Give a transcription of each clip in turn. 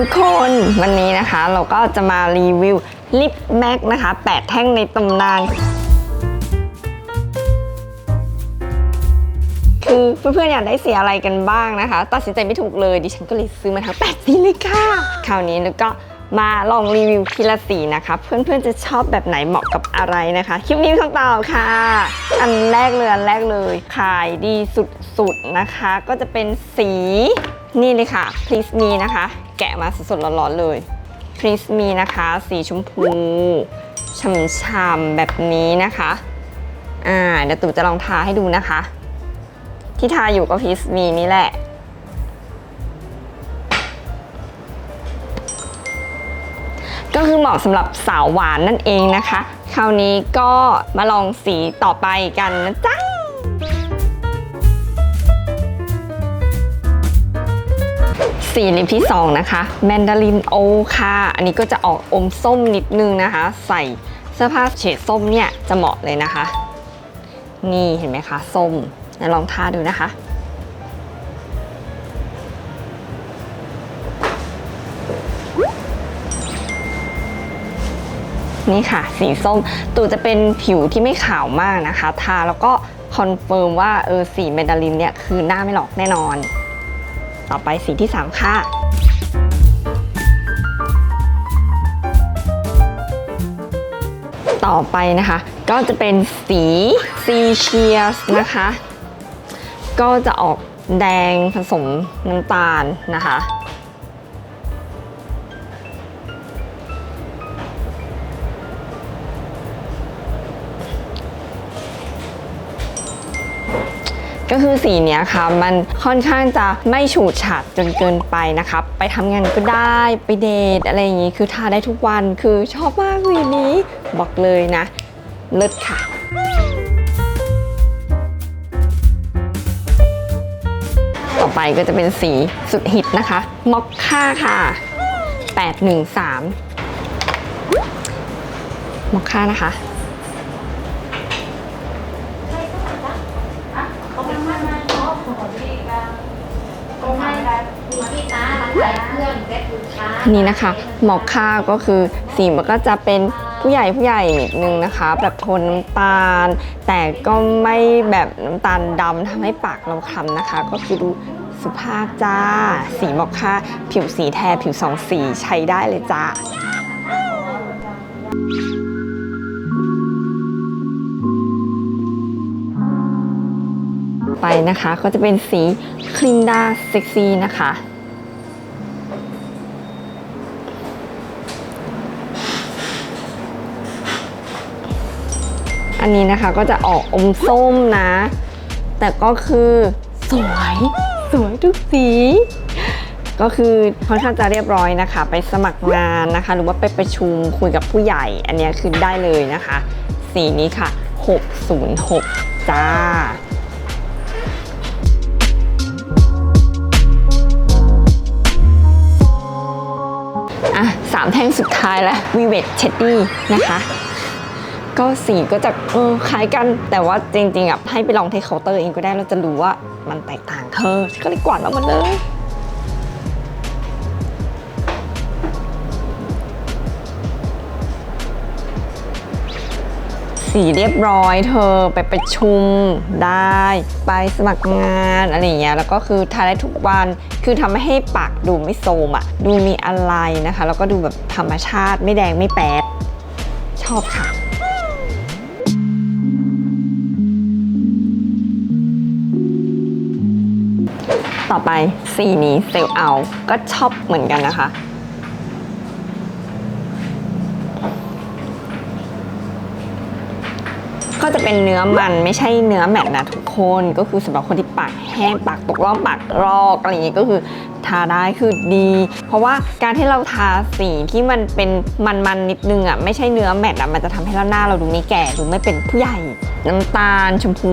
ทุกคนวันนี้นะคะเราก็จะมารีวิวลิปแม็กนะคะแปดแท่งในตำนาน คือเพื่อนๆอยากได้สีอะไรกันบ้างนะคะ ตัดสินใจไม่ถูกเลย ดิฉันก็เลยซื้อมาทั้ง 8 สีเลยค่ะ คราวนี้แล้วก็มาลองรีวิวทีละสีนะคะ เพื่อนๆจะชอบแบบไหนเหมาะกับอะไรนะคะ คลิปนี้คำตอบค่ะ อันแรกเลยอันแรกเลย ขายดีสุดๆนะคะ ก็จะเป็นสีนี่เลยค่ะ Please Me นะคะ แกะมาสดๆร้อนๆเลย Please Me นะคะ สีชมพูช่ำๆแบบนี้นะคะ อ่า เดี๋ยวตู่จะลองทาให้ดูนะคะ ที่ทาอยู่ก็พีซมีนี่แหละ ก็คือเหมาะสำหรับสาวหวานนั่นเองนะคะ คราวนี้ก็มาลองสีต่อไปกันนะจ๊ะ สีลิปที่ 2 นะคะแมนดารินโอค่ะ อันนี้ก็จะออกอมส้มนิดนึงนะคะ ใส่เสื้อผ้าเฉดส้มเนี่ยจะเหมาะเลยนะคะ นี่เห็นไหมคะส้มลองทาดูนะคะนี่ค่ะ สีส้มตู่จะเป็นผิวที่ไม่ขาวมากนะคะ ทาแล้วก็คอนเฟิร์มว่าเออสีเมดาลินเนี่ยคือหน้าไม่หลอกแน่นอน ต่อไปสีที่ 3 ค่ะ ต่อไปนะคะ ก็จะเป็นสีซีเชียสนะคะ ก็จะออกแดงผสมน้ำตาลนะคะ ก็คือสีเนี้ยค่ะ มันค่อนข้างจะไม่ฉูดฉาดจนเกินไปนะคะไปทำงานก็ได้ไปเดทอะไรอย่างงี้คือทาได้ทุกวันคือชอบมากสีนี้บอกเลยนะ เลิศค่ะต่อไปก็จะเป็นสีสุดฮิตนะคะมอคค่าค่ะ 813มอคค่านะคะ นี่นะคะหมอกค่าก็คือสีมันก็จะเป็นผู้ใหญ่ผู้ใหญ่นิดนึงนะคะ แบบโทนน้ำตาล แต่ก็ไม่แบบน้ำตาลดำทำให้ปากเราคล้ำนะคะ ก็คือดูสุภาพจ้า สีหมอกค่าผิวสีแทนผิวสองสีใช้ได้เลยจ้าไปนะคะก็จะเป็นสีคลินดาเซ็กซี่นะคะ อันนี้นะคะก็จะออกอมส้มนะ แต่ก็คือสวยสวยทุกสี ก็คือค่อนข้างจะเรียบร้อยนะคะ ไปสมัครงานนะคะ หรือว่าไปประชุมคุยกับผู้ใหญ่ อันนี้คือได้เลยนะคะ สีนี้ค่ะ 606 จ้าอะสามแท่งสุดท้ายแล้ววีเวทเชดดี้นะคะ ก็สีก็จะเออคล้ายกัน แต่ว่าจริงๆอะให้ไปลองเทคเคาน์เตอร์เองก็ได้เราจะรู้ว่ามันแตกต่างเธอก็เลยกวาดออกมาเลยสีเรียบร้อยเธอไปประชุมได้ ไปสมัครงานอะไรอย่างเงี้ยแล้วก็คือทาได้ทุกวันคือทำให้ปากดูไม่โทรมอะดูมีอะไรนะคะ แล้วก็ดูแบบธรรมชาติไม่แดงไม่แป๊ดชอบค่ะ ต่อไปสีนี้เซลเอาก็ชอบเหมือนกันนะคะ ก็จะเป็นเนื้อมันไม่ใช่เนื้อแมตต์นะทุกคนก็คือสำหรับคนที่ปากแห้งปากตกรอบปากรอกอะไรอย่างเงี้ยก็คือทาได้คือดี เพราะว่าการที่เราทาสีที่มันเป็นมันๆนิดนึงอะไม่ใช่เนื้อแมตต์อะมันจะทำให้เราหน้าเราดูไม่แก่ดูไม่เป็นผู้ใหญ่ น้ำตาลชมพู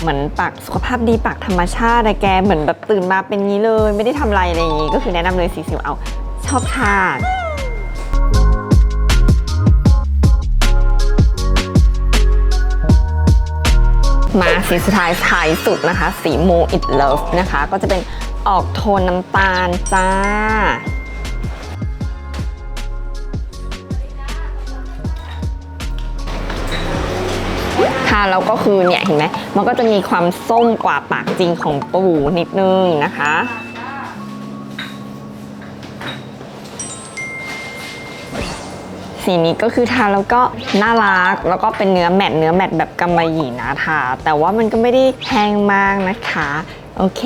เหมือนปากสุขภาพดีปากธรรมชาติอะแกเหมือนแบบตื่นมาเป็นงี้เลย ไม่ได้ทำอะไรอะไรอย่างงี้ ก็คือแนะนำเลยสีสิวเอาชอบทามาสีสุดท้ายท้ายสุดนะคะ สี Mo It Love นะคะ ก็จะเป็นออกโทนน้ำตาลจ้า ทานแล้วก็คือเนี่ยเห็นไหมมันก็จะมีความส้มกว่าปากจริงของปูนิดนึงนะคะสีนี้ก็คือทาแล้วก็น่ารักแล้วก็เป็นเนื้อแมตเนื้อแมตแบบกำมะหยี่นะทาแต่ว่ามันก็ไม่ได้แพงมากนะคะ โอเค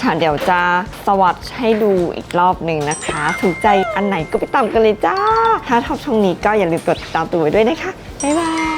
ค่ะเดี๋ยวจะสวัสดให้ดูอีกรอบหนึ่งนะคะ ถูกใจอันไหนก็ไปตามกันเลยจ้า ถ้าชอบช่องนี้ก็อย่าลืมกดติดตามตัวไว้ด้วยนะคะ บ๊ายบาย